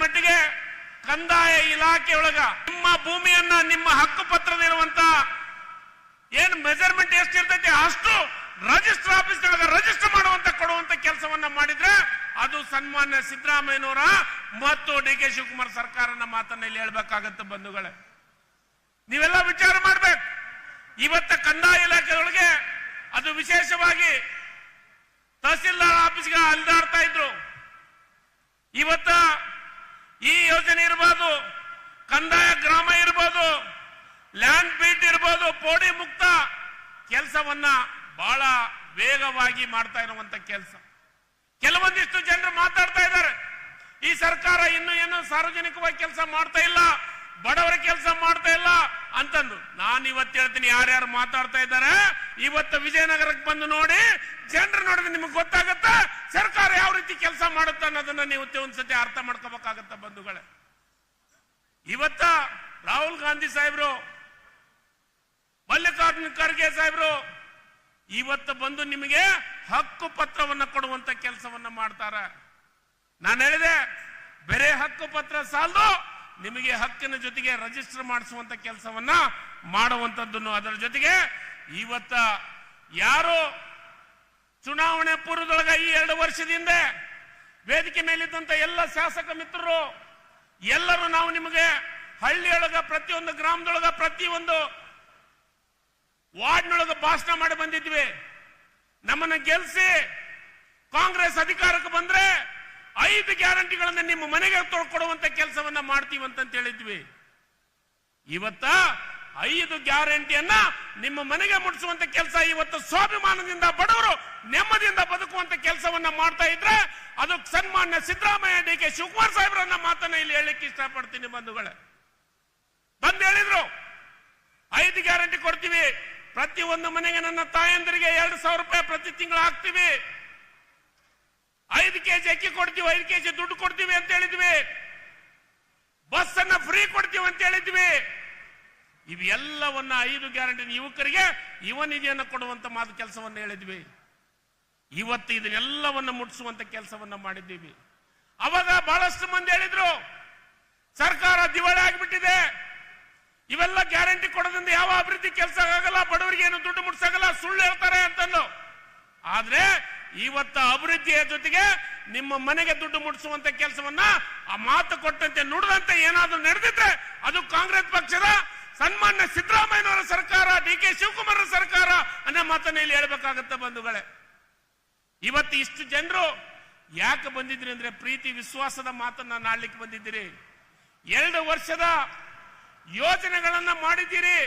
ಮಟ್ಟಿಗೆ ಕಂದಾಯ ಒಳಗ ನಿಮ್ಮ ಭೂಮಿಯನ್ನ ನಿಮ್ಮ ಹಕ್ಕು ಪತ್ರದಿರುವಂತ ಏನ್ ಮೆಜರ್ಮೆಂಟ್ ಎಷ್ಟಿರ್ತೈತಿ ಅಷ್ಟು ರಜಿಸ್ಟರ್ ಆಫೀಸ್ ಒಳಗ ರಿಜಿಸ್ಟರ್ ಮಾಡುವಂತ ಕೊಡುವಂತ ಕೆಲಸವನ್ನ ಮಾಡಿದ್ರೆ ಅದು ಸನ್ಮಾನ್ಯ ಸಿದ್ದರಾಮಯ್ಯನವರ ಮತ್ತು ಡಿ ಕೆ ಶಿವಕುಮಾರ್ ಸರ್ಕಾರನ ಮಾತನ್ನ ಇಲ್ಲಿ ಹೇಳ್ಬೇಕಾಗತ್ತೆ ಬಂಧುಗಳೇ. ನೀವೆಲ್ಲ ವಿಚಾರ ಮಾಡ್ಬೇಕು. ಇವತ್ತ ಕಂದಾಯ ಇಲಾಖೆಯೊಳಗೆ ಅದು ವಿಶೇಷವಾಗಿ ತಹಸೀಲ್ದಾರ್ ಆಫೀಸ್ಗೆ ಅಲ್ದಾಡ್ತಾ ಇದ್ರು. ಇವತ್ತ ಪೋಡಿ ಮುಕ್ತ ಕೆಲಸವನ್ನ ಬಹಳ ವೇಗವಾಗಿ ಮಾಡ್ತಾ ಇರುವಂತ ಕೆಲಸ. ಕೆಲವೊಂದಿಷ್ಟು ಜನರು ಮಾತಾಡ್ತಾ ಇದ್ದಾರೆ. ಈ ಸರ್ಕಾರ ಇನ್ನು ಏನು ಸಾರ್ವಜನಿಕವಾಗಿ ಕೆಲಸ ಮಾಡ್ತಾ ಇಲ್ಲ, ಬಡವರ ಕೆಲಸ ಮಾಡ್ತಾ ಇಲ್ಲ ಅಂತಂದು ನಾನು ಇವತ್ತು ಹೇಳ್ತೀನಿ ಯಾರ್ಯಾರು ಮಾತಾಡ್ತಾ ಇದ್ದಾರೆ, ಇವತ್ತು ವಿಜಯನಗರಕ್ಕೆ ಬಂದು ನೋಡಿ ಜನರು ನೋಡಿದ್ರೆ ನಿಮಗೆ ಗೊತ್ತಾಗತ್ತ ಸರ್ಕಾರ ಯಾವ ರೀತಿ ಕೆಲಸ ಮಾಡುತ್ತೆ ಅನ್ನೋದನ್ನ ನೀವು ಒಂದ್ಸತಿ ಅರ್ಥ ಮಾಡ್ಕೋಬೇಕಾಗತ್ತ ಬಂಧುಗಳೇ. ಇವತ್ತ ರಾಹುಲ್ ಗಾಂಧಿ ಸಾಹೇಬ್ರು ಮಲ್ಲಿಕಾರ್ಜುನ ಖರ್ಗೆ ಸಾಹೇಬರು, ಇವತ್ತು ಬಂದು ನಿಮಗೆ ಹಕ್ಕು ಪತ್ರವನ್ನ ಕೊಡುವಂತ ಕೆಲಸವನ್ನ ಮಾಡ್ತಾರ. ನಾನು ಹೇಳಿದೆ, ಬೇರೆ ಹಕ್ಕು ಪತ್ರ ಸಾಲದು, ನಿಮಗೆ ಹಕ್ಕಿನ ಜೊತೆಗೆ ರಿಜಿಸ್ಟರ್ ಮಾಡಿಸುವಂತ ಕೆಲಸವನ್ನ ಮಾಡುವಂಥದ್ದನ್ನು ಅದರ ಜೊತೆಗೆ ಇವತ್ತ ಯಾರು ಚುನಾವಣೆ ಪೂರ್ವದೊಳಗ ಈ ಎರಡು ವರ್ಷದಿಂದ ವೇದಿಕೆ ಮೇಲಿದ್ದಂತ ಎಲ್ಲ ಶಾಸಕ ಮಿತ್ರರು, ಎಲ್ಲರೂ ನಾವು ನಿಮಗೆ ಹಳ್ಳಿಯೊಳಗ ಪ್ರತಿಯೊಂದು ಗ್ರಾಮದೊಳಗ ಪ್ರತಿಯೊಂದು ವಾರ್ಡ್ನೊಳಗ ಭಾಷಣ ಮಾಡಿ ಬಂದಿದ್ವಿ. ನಮ್ಮನ್ನ ಗೆಲ್ಸಿ ಕಾಂಗ್ರೆಸ್ ಅಧಿಕಾರಕ್ಕೆ ಬಂದ್ರೆ ಐದು ಗ್ಯಾರಂಟಿಗಳನ್ನ ನಿಮ್ಮ ಮನೆಗೆ ತೊಳ್ಕೊಡುವಂತ ಕೆಲಸವನ್ನ ಮಾಡ್ತೀವಿ ಅಂತ ಹೇಳಿದ್ವಿ. ಇವತ್ತ ಐದು ಗ್ಯಾರಂಟಿಯನ್ನ ನಿಮ್ಮ ಮನೆಗೆ ಮುಟ್ಟಿಸುವಂತ ಕೆಲಸ ಇವತ್ತು ಸ್ವಾಭಿಮಾನದಿಂದ ಬಡವರು ನೆಮ್ಮದಿಯಿಂದ ಬದುಕುವಂತ ಕೆಲಸವನ್ನ ಮಾಡ್ತಾ ಇದ್ರೆ ಅದು ಸನ್ಮಾನ್ಯ ಸಿದ್ದರಾಮಯ್ಯ ಡಿ ಕೆ ಶಿವಕುಮಾರ್ ಸಾಹೇಬ್ರನ್ನ ಮಾತನ್ನ ಇಲ್ಲಿ ಹೇಳಲಿಕ್ಕೆ ಇಷ್ಟಪಡ್ತೀನಿ ಬಂಧುಗಳೇ. ಬಂದು ಹೇಳಿದ್ರು, ಐದು ಗ್ಯಾರಂಟಿ ಕೊಡ್ತೀವಿ ಪ್ರತಿ ಒಂದು ಮನೆಗೆ ನನ್ನ ತಾಯಂದರಿಗೆ ಎರಡು ಸಾವಿರ ರೂಪಾಯಿ ಪ್ರತಿ ತಿಂಗಳು ಹಾಕ್ತೀವಿ. ಐದು ಕೆಜಿ ಅಕ್ಕಿ ಕೊಡ್ತೀವಿ, ಐದು ಕೆಜಿ ದುಡ್ಡು ಕೊಡ್ತೀವಿ ಅಂತ ಹೇಳಿದ್ವಿ. ಬಸ್ ಅನ್ನ ಫ್ರೀ ಕೊಡ್ತೀವಿ ಅಂತ ಹೇಳಿದ್ವಿ. ಇವೆಲ್ಲವನ್ನ ಐದು ಗ್ಯಾರಂಟಿ ಯುವಕರಿಗೆ ಯುವ ನಿಧಿಯನ್ನು ಕೊಡುವಂತ ಮಾತು ಕೆಲಸವನ್ನು ಹೇಳಿದ್ವಿ. ಇವತ್ತು ಇದನ್ನೆಲ್ಲವನ್ನ ಮುಟ್ಟಿಸುವಂತ ಕೆಲಸವನ್ನ ಮಾಡಿದ್ದೀವಿ. ಅವಾಗ ಬಹಳಷ್ಟು ಮಂದಿ ಹೇಳಿದ್ರು ಸರ್ಕಾರ ದಿವಾಳಿ ಆಗಿಬಿಟ್ಟಿದೆ ಇವೆಲ್ಲ ಗ್ಯಾರಂಟಿ ಕೊಡೋದ್ರಿಂದ ಯಾವ ಅಭಿವೃದ್ಧಿ ಕೆಲಸ ಆಗಲ್ಲ, ಬಡವರಿಗೆ ಏನು ದುಡ್ಡು ಮುಟ್ಸಾಗಲ್ಲ ಸುಳ್ಳು ಹೇಳ್ತಾರೆ ಅಂತಂದು ಆದ್ರೆ ಇವತ್ತ ಅಭಿವೃದ್ಧಿಯ ಜೊತೆಗೆ ನಿಮ್ಮ ಮನೆಗೆ ದುಡ್ಡು ಮುಟ್ಸುವಂತ ಕೆಲಸವನ್ನ ಆ ಮಾತು ಕೊಟ್ಟಂತೆ ನುಡಿದಂತೆ ಏನಾದ್ರೂ ನಡೆದಿದ್ರೆ ಅದು ಕಾಂಗ್ರೆಸ್ ಪಕ್ಷದ ಸನ್ಮಾನ್ಯ ಸಿದ್ದರಾಮಯ್ಯನವರ ಸರ್ಕಾರ, ಡಿ ಕೆ ಶಿವಕುಮಾರ್ ಸರ್ಕಾರ ಅನ್ನೋ ಮಾತನ್ನ ಇಲ್ಲಿ ಹೇಳ್ಬೇಕಾಗತ್ತೆ ಬಂಧುಗಳೇ. ಇವತ್ತು ಇಷ್ಟು ಜನರು ಯಾಕೆ ಬಂದಿದ್ರಿ ಅಂದ್ರೆ ಪ್ರೀತಿ, ವಿಶ್ವಾಸದ ಮಾತನ್ನ ನಾಡ್ಲಿಕ್ಕೆ ಬಂದಿದ್ದೀರಿ. ಎರಡು ವರ್ಷದ ಯೋಜನೆಗಳನ್ನ ಮಾಡಿದ್ದೀರಿ.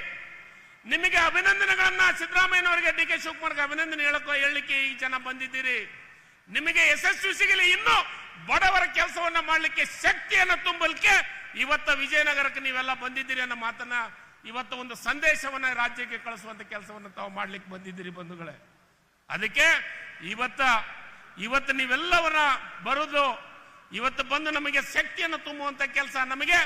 ನಿಮಗೆ ಅಭಿನಂದನೆಗಳನ್ನ ಸಿದ್ದರಾಮಯ್ಯನವರಿಗೆ ಡಿ ಕೆ ಶಿವಕುಮಾರ್ಗೆ ಅಭಿನಂದನೆ ಹೇಳಕ್ಕೋ ಹೇಳಲಿಕ್ಕೆ ಈ ಜನ ಬಂದಿದ್ದೀರಿ. ನಿಮಗೆ ಯಶಸ್ವಿ ಸಿಗಲಿ. ಇನ್ನು ಬಡವರ ಕೆಲಸವನ್ನ ಮಾಡಲಿಕ್ಕೆ ಶಕ್ತಿಯನ್ನು ತುಂಬಲಿಕ್ಕೆ ಇವತ್ತ ವಿಜಯನಗರಕ್ಕೆ ನೀವೆಲ್ಲ ಬಂದಿದ್ದೀರಿ ಅನ್ನೋ ಮಾತನ್ನ ಇವತ್ತು ಒಂದು ಸಂದೇಶವನ್ನ ರಾಜ್ಯಕ್ಕೆ ಕಳಿಸುವಂತ ಕೆಲಸವನ್ನ ತಾವು ಮಾಡ್ಲಿಕ್ಕೆ ಬಂದಿದ್ದೀರಿ ಬಂಧುಗಳೇ. ಅದಕ್ಕೆ ಇವತ್ತ, ಇವತ್ತು ನೀವೆಲ್ಲವರ ಬರುದು, ಇವತ್ತು ಬಂದು ನಮಗೆ ಶಕ್ತಿಯನ್ನು ತುಂಬುವಂತ ಕೆಲಸ, ನಮಗೆ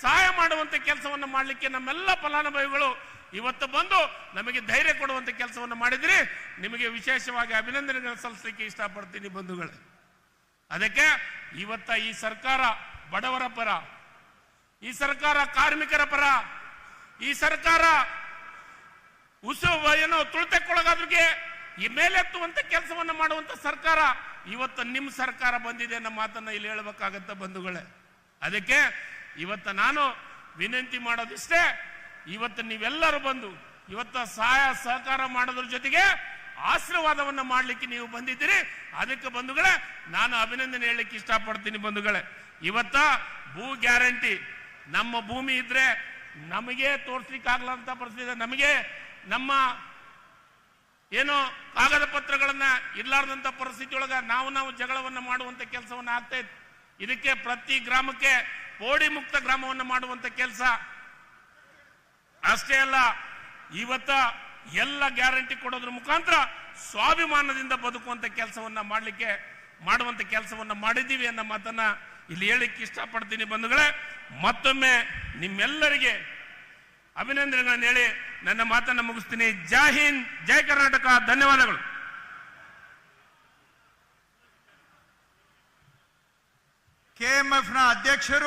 ಸಹಾಯ ಮಾಡುವಂತ ಕೆಲಸವನ್ನು ಮಾಡಲಿಕ್ಕೆ ನಮ್ಮೆಲ್ಲ ಫಲಾನುಭವಿಗಳು ಇವತ್ತು ಬಂದು ನಮಗೆ ಧೈರ್ಯ ಕೊಡುವಂತ ಕೆಲಸವನ್ನು ಮಾಡಿದ್ರಿ. ನಿಮಗೆ ವಿಶೇಷವಾಗಿ ಅಭಿನಂದನೆಗಳನ್ನು ಸಲ್ಲಿಸಲಿಕ್ಕೆ ಇಷ್ಟಪಡ್ತೀನಿ ಬಂಧುಗಳೇ. ಅದಕ್ಕೆ ಇವತ್ತ ಈ ಸರ್ಕಾರ ಬಡವರ ಪರ, ಈ ಸರ್ಕಾರ ಕಾರ್ಮಿಕರ ಪರ, ಈ ಸರ್ಕಾರ ಉಸು ಏನು ತುಳಿತಕ್ಕೊಳಗಾದ್ರಿಗೆ ಈ ಮೇಲೆತ್ತುವಂತ ಕೆಲಸವನ್ನು ಮಾಡುವಂತ ಸರ್ಕಾರ ಇವತ್ತು ನಿಮ್ಮ ಸರ್ಕಾರ ಬಂದಿದೆ ಅನ್ನೋ ಮಾತನ್ನ ಇಲ್ಲಿ ಹೇಳ್ಬೇಕಾಗತ್ತ ಬಂಧುಗಳೇ. ಅದಕ್ಕೆ ಇವತ್ತ ನಾನು ವಿನಂತಿ ಮಾಡೋದಿಷ್ಟೇ ಇವತ್ತು ನೀವೆಲ್ಲರೂ ಬಂದು ಇವತ್ತ ಸಹಾಯ ಸಹಕಾರ ಮಾಡೋದ್ರ ಜೊತೆಗೆ ಆಶೀರ್ವಾದವನ್ನ ಮಾಡ್ಲಿಕ್ಕೆ ನೀವು ಬಂದಿದ್ದೀರಿ. ಅದಕ್ಕೆ ಬಂಧುಗಳೇ, ನಾನು ಅಭಿನಂದನೆ ಹೇಳಲಿಕ್ಕೆ ಇಷ್ಟಪಡ್ತೀನಿ ಬಂಧುಗಳೇ. ಇವತ್ತ ಭೂ ಗ್ಯಾರಂಟಿ. ನಮ್ಮ ಭೂಮಿ ಇದ್ರೆ ನಮಗೆ ತೋರ್ಸ್ಲಿಕ್ಕೆ ಆಗ್ಲಂತ ಪರಿಸ್ಥಿತಿ ನಮಗೆ ನಮ್ಮ ಏನು ಕಾಗದ ಪತ್ರಗಳನ್ನ ಇರ್ಲಾರ್ದಂತ ಪರಿಸ್ಥಿತಿ ಒಳಗ ನಾವು ನಾವು ಜಗಳವನ್ನ ಮಾಡುವಂತ ಕೆಲಸವನ್ನ ಆಗ್ತಾ ಇದಕ್ಕೆ ಪ್ರತಿ ಗ್ರಾಮಕ್ಕೆ ಪೋಡಿ ಮುಕ್ತ ಗ್ರಾಮವನ್ನ ಮಾಡುವಂತ ಕೆಲಸ. ಅಷ್ಟೇ ಅಲ್ಲ, ಇವತ್ತ ಎಲ್ಲ ಗ್ಯಾರಂಟಿ ಕೊಡೋದ್ರ ಮುಖಾಂತರ ಸ್ವಾಭಿಮಾನದಿಂದ ಬದುಕುವಂತ ಕೆಲಸವನ್ನ ಮಾಡಲಿಕ್ಕೆ, ಮಾಡುವಂತ ಕೆಲಸವನ್ನ ಮಾಡಿದ್ದೀವಿ ಅನ್ನೋ ಮಾತನ್ನ ಇಲ್ಲಿ ಹೇಳಿಕ್ಕೆ ಇಷ್ಟಪಡ್ತೀನಿ ಬಂಧುಗಳೇ. ಮತ್ತೊಮ್ಮೆ ನಿಮ್ಮೆಲ್ಲರಿಗೆ ಅಭಿನಂದನೆಗಳನ್ನು ಹೇಳಿ ನನ್ನ ಮಾತನ್ನು ಮುಗಿಸ್ತೀನಿ. ಜೈ ಹಿಂದ್, ಜೈ ಕರ್ನಾಟಕ, ಧನ್ಯವಾದಗಳು. ಕೆಎಂಎಫ್ನ ಅಧ್ಯಕ್ಷರು